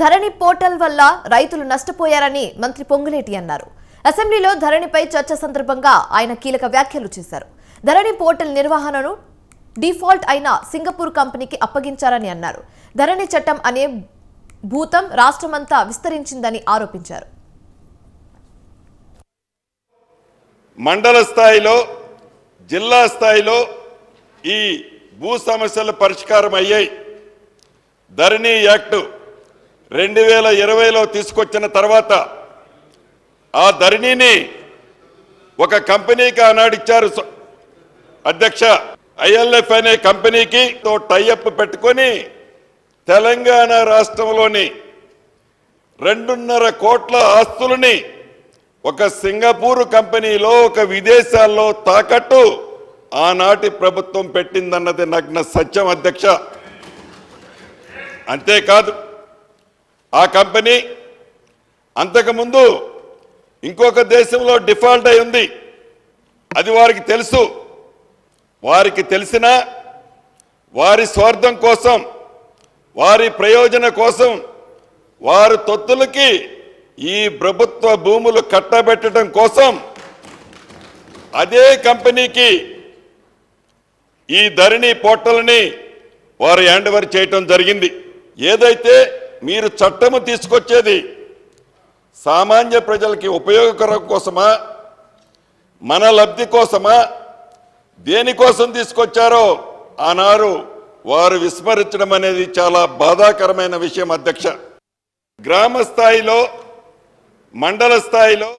ధరణి portal వల్ల రైతులు నష్టపోయారని మంత్రి పొంగులేటి అన్నారు. అసెంబ్లీలో ధరణిపై చర్చ సందర్భంగా ఆయన కీలక వ్యాఖ్యలు చేశారు. ధరణి పోర్టల్ నిర్వహణను డిఫాల్ట్ అయిన సింగపూర్ కంపెనీకి అప్పగించారని అన్నారు. ధరణి చట్టం అనే భూతం రాష్ట్రమంతా విస్తరించిందని ఆరోపించారు. మండల స్థాయిలో జిల్లా స్థాయిలో ఈ భూ సమస్యలు పరిష్కారం అయ్యాయి. ధరణి యాక్టు రెండు వేల ఇరవైలో తీసుకొచ్చిన తర్వాత ఆ ధరణిని ఒక కంపెనీకి ఆనాడు ఇచ్చారు అధ్యక్ష ఐఎల్ఎఫ్ అనే కంపెనీకి తో టైఅప్ పెట్టుకొని తెలంగాణ రాష్ట్రంలోని రెండున్నర కోట్ల ఆస్తులని ఒక సింగపూర్ కంపెనీలో ఒక విదేశాల్లో తాకట్టు ఆనాటి ప్రభుత్వం పెట్టిందన్నది నగ్న సత్యం అధ్యక్ష. అంతేకాదు ఆ కంపెనీ అంతకుముందు ఇంకొక దేశంలో డిఫాల్ట్ అయి ఉంది. అది వారికి తెలుసు. వారికి తెలిసిన వారి స్వార్థం కోసం వారి ప్రయోజన కోసం వారి తొత్తులకి ఈ ప్రభుత్వ భూములు కట్టబెట్టడం కోసం అదే కంపెనీకి ఈ ధరణి పోర్టల్ని వారు హ్యాండ్ చేయటం జరిగింది. ఏదైతే మీరు చట్టము తీసుకొచ్చేది సామాన్య ప్రజలకి ఉపయోగకరం కోసమా? మన లబ్ధి కోసమా? దేనికోసం తీసుకొచ్చారో? అన్నారు వారు విస్మరించడం అనేది చాలా బాధాకరమైన విషయం అధ్యక్ష. గ్రామ స్థాయిలో మండల స్థాయిలో